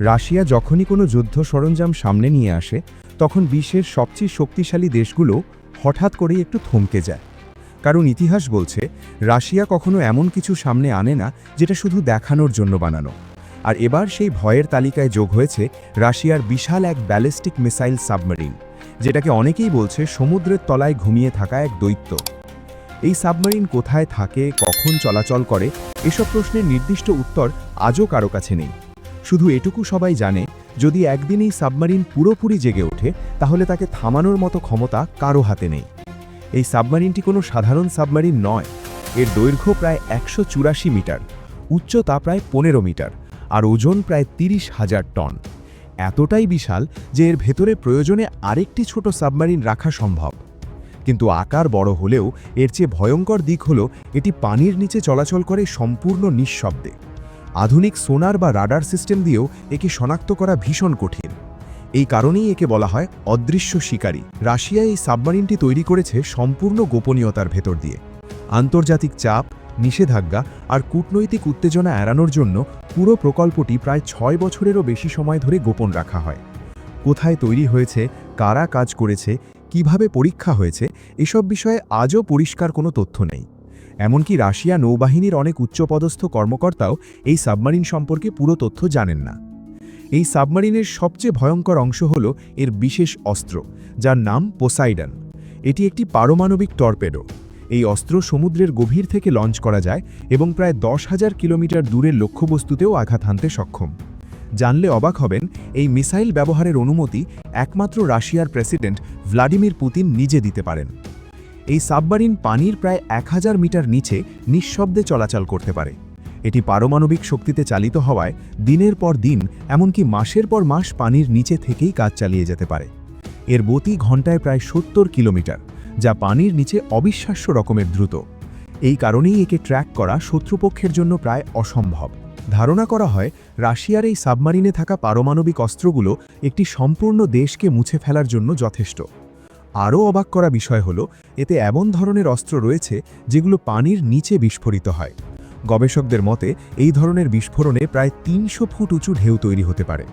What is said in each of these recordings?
Russia যখনই কোনো যুদ্ধ সরঞ্জাম সামনে নিয়ে আসে, তখন বিশ্বের সবচেয়ে শক্তিশালী দেশগুলো হঠাৎ করেই একটু থমকে যায়। কারণ ইতিহাস বলছে, রাশিয়া কখনো এমন কিছু সামনে আনে না যেটা শুধু দেখানোর জন্য বানানো। আর এবার সেই ভয়ের তালিকায় যোগ হয়েছে রাশিয়ার বিশাল এক ব্যালিস্টিক মিসাইল সাবমেরিন, যেটাকে অনেকেই বলছে সমুদ্রের তলায় ঘুমিয়ে থাকা এক দৈত্য। এই সাবমেরিন কোথায় থাকে, কখন চলাচল করে, এসব প্রশ্নের নির্দিষ্ট উত্তর আজও কারও কাছে নেই। শুধু এটুকু সবাই জানে, যদি একদিন এই সাবমেরিন পুরোপুরি জেগে ওঠে, তাহলে তাকে থামানোর মতো ক্ষমতা কারও হাতে নেই। এই সাবমারিনটি কোনো সাধারণ সাবমারিন নয়। এর দৈর্ঘ্য প্রায় একশো চুরাশি মিটার, উচ্চতা প্রায় পনেরো মিটার, আর ওজন প্রায় তিরিশ হাজার টন। এতটাই বিশাল যে এর ভেতরে প্রয়োজনে আরেকটি ছোট সাবমারিন রাখা সম্ভব। কিন্তু আকার বড় হলেও এর চেয়ে ভয়ঙ্কর দিক হল, এটি পানির নিচে চলাচল করে সম্পূর্ণ নিঃশব্দে। আধুনিক সোনার বা রাডার সিস্টেম দিয়েও একে শনাক্ত করা ভীষণ কঠিন। এই কারণেই একে বলা হয় অদৃশ্য শিকারী। রাশিয়া এই সাবমারিনটি তৈরি করেছে সম্পূর্ণ গোপনীয়তার ভেতর দিয়ে। আন্তর্জাতিক চাপ, নিষেধাজ্ঞা আর কূটনৈতিক উত্তেজনা এড়ানোর জন্য পুরো প্রকল্পটি প্রায় ছয় বছরেরও বেশি সময় ধরে গোপন রাখা হয়। কোথায় তৈরি হয়েছে, কারা কাজ করেছে, কীভাবে পরীক্ষা হয়েছে, এসব বিষয়ে আজও পরিষ্কার কোনো তথ্য নেই। এমনকি রাশিয়া নৌবাহিনীর অনেক উচ্চপদস্থ কর্মকর্তাও এই সাবমারিন সম্পর্কে পুরো তথ্য জানেন না। এই সাবমারিনের সবচেয়ে ভয়ঙ্কর অংশ হল এর বিশেষ অস্ত্র, যার নাম পোসাইডন। এটি একটি পারমাণবিক টর্পেডো। এই অস্ত্র সমুদ্রের গভীর থেকে লঞ্চ করা যায় এবং প্রায় দশ হাজার কিলোমিটার দূরের লক্ষ্যবস্তুতেও আঘাত হানতে সক্ষম। জানলে অবাক হবেন, এই মিসাইল ব্যবহারের অনুমতি একমাত্র রাশিয়ার প্রেসিডেন্ট ভ্লাদিমির পুতিন নিজে দিতে পারেন। এই সাবমারিন পানির প্রায় এক হাজার মিটার নিচে নিঃশব্দে চলাচল করতে পারে। এটি পারমাণবিক শক্তিতে চালিত হওয়ায় দিনের পর দিন, এমনকি মাসের পর মাস পানির নিচে থেকেই কাজ চালিয়ে যেতে পারে। এর গতি ঘন্টায় প্রায় সত্তর কিলোমিটার, যা পানির নিচে অবিশ্বাস্য রকমের দ্রুত। এই কারণেই একে ট্র্যাক করা শত্রুপক্ষের জন্য প্রায় অসম্ভব। ধারণা করা হয়, রাশিয়ার এই সাবমারিনে থাকা পারমাণবিক অস্ত্রগুলো একটি সম্পূর্ণ দেশকে মুছে ফেলার জন্য যথেষ্ট। আরও অবাক করা বিষয় হল, এতে এমন ধরনের অস্ত্র রয়েছে যেগুলো পানির নিচে বিস্ফোরিত হয়। গবেষকদের মতে, এই ধরনের বিস্ফোরণে প্রায় তিনশো ফুট উঁচু ঢেউ তৈরি হতে পারে।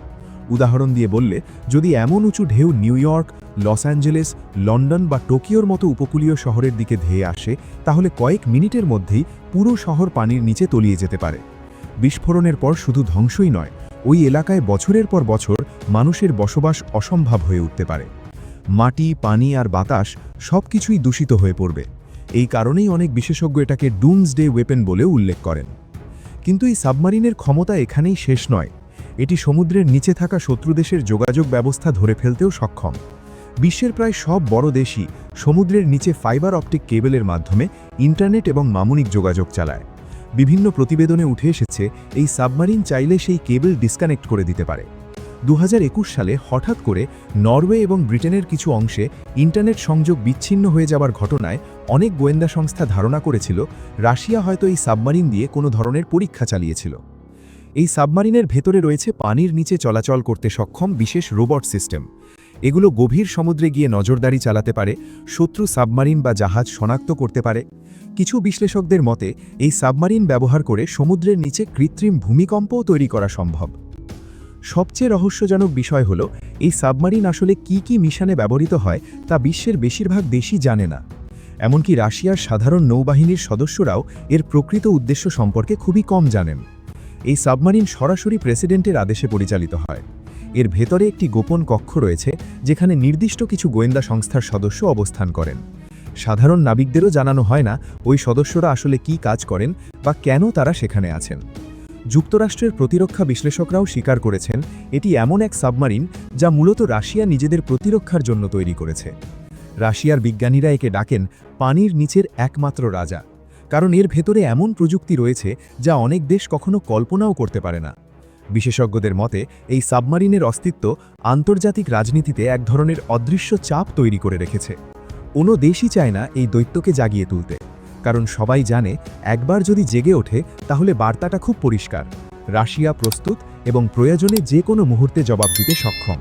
উদাহরণ দিয়ে বললে, যদি এমন উঁচু ঢেউ New York, Los Angeles, London বা টোকিওর মতো উপকূলীয় শহরের দিকে ধেয়ে আসে, তাহলে কয়েক মিনিটের মধ্যেই পুরো শহর পানির নিচে তলিয়ে যেতে পারে। বিস্ফোরণের পর শুধু ধ্বংসই নয়, ওই এলাকায় বছরের পর বছর মানুষের বসবাস অসম্ভব হয়ে উঠতে পারে। মাটি, পানি আর বাতাস সব কিছুই দূষিত হয়ে পড়বে। এই কারণেই অনেক বিশেষজ্ঞ এটাকে ডুমসডে ওয়েপেন বলেও উল্লেখ করেন। কিন্তু এই সাবমারিনের ক্ষমতা এখানেই শেষ নয়। এটি সমুদ্রের নিচে থাকা শত্রু দেশের যোগাযোগ ব্যবস্থা ধরে ফেলতেও সক্ষম। বিশ্বের প্রায় সব বড় দেশই সমুদ্রের নিচে ফাইবার অপটিক কেবলের মাধ্যমে ইন্টারনেট এবং মামুনিক যোগাযোগ চালায়। বিভিন্ন প্রতিবেদনে উঠে এসেছে, এই সাবমারিন চাইলে সেই কেবল ডিসকানেক্ট করে দিতে পারে। দু হাজার একুশ সালে হঠাৎ করে নরওয়ে এবং ব্রিটেনের কিছু অংশে ইন্টারনেট সংযোগ বিচ্ছিন্ন হয়ে যাবার ঘটনায় অনেক গোয়েন্দা সংস্থা ধারণা করেছিল রাশিয়া হয়তো এই সাবমারিন দিয়ে কোনো ধরনের পরীক্ষা চালিয়েছিল। এই সাবমারিনের ভেতরে রয়েছে পানির নিচে চলাচল করতে সক্ষম বিশেষ রোবট সিস্টেম। এগুলো গভীর সমুদ্রে গিয়ে নজরদারি চালাতে পারে, শত্রু সাবমারিন বা জাহাজ শনাক্ত করতে পারে। কিছু বিশ্লেষকদের মতে, এই সাবমারিন ব্যবহার করে সমুদ্রের নিচে কৃত্রিম ভূমিকম্পও তৈরি করা সম্ভব। সবচেয়ে রহস্যজনক বিষয় হল, এই সাবমারিন আসলে কি কি মিশনে ব্যবহৃত হয় তা বিশ্বের বেশিরভাগ দেশই জানে না। এমনকি রাশিয়ার সাধারণ নৌবাহিনীর সদস্যরাও এর প্রকৃত উদ্দেশ্য সম্পর্কে খুবই কম জানেন। এই সাবমারিন সরাসরি প্রেসিডেন্টের আদেশে পরিচালিত হয়। এর ভেতরে একটি গোপন কক্ষ রয়েছে, যেখানে নির্দিষ্ট কিছু গোয়েন্দা সংস্থার সদস্য অবস্থান করেন। সাধারণ নাবিকদেরও জানানো হয় না ওই সদস্যরা আসলে কি কাজ করেন বা কেন তারা সেখানে আছেন। যুক্তরাষ্ট্রের প্রতিরক্ষা বিশ্লেষকরাও স্বীকার করেছেন, এটি এমন এক সাবমারিন যা মূলত রাশিয়া নিজেদের প্রতিরক্ষার জন্য তৈরি করেছে। রাশিয়ার বিজ্ঞানীরা একে ডাকেন পানির নিচের একমাত্র রাজা, কারণ এর ভেতরে এমন প্রযুক্তি রয়েছে যা অনেক দেশ কখনো কল্পনাও করতে পারে না। বিশেষজ্ঞদের মতে, এই সাবমারিনের অস্তিত্ব আন্তর্জাতিক রাজনীতিতে এক ধরনের অদৃশ্য চাপ তৈরি করে রেখেছে। কোনো দেশই চায় না এই দৈত্যকে জাগিয়ে তুলতে। কারণ সবাই জানে, একবার যদি জেগে ওঠে, তাহলে বার্তাটা খুব পরিষ্কার। রাশিয়া প্রস্তুত এবং প্রয়োজনে যে কোনো মুহূর্তে জবাব দিতে সক্ষম।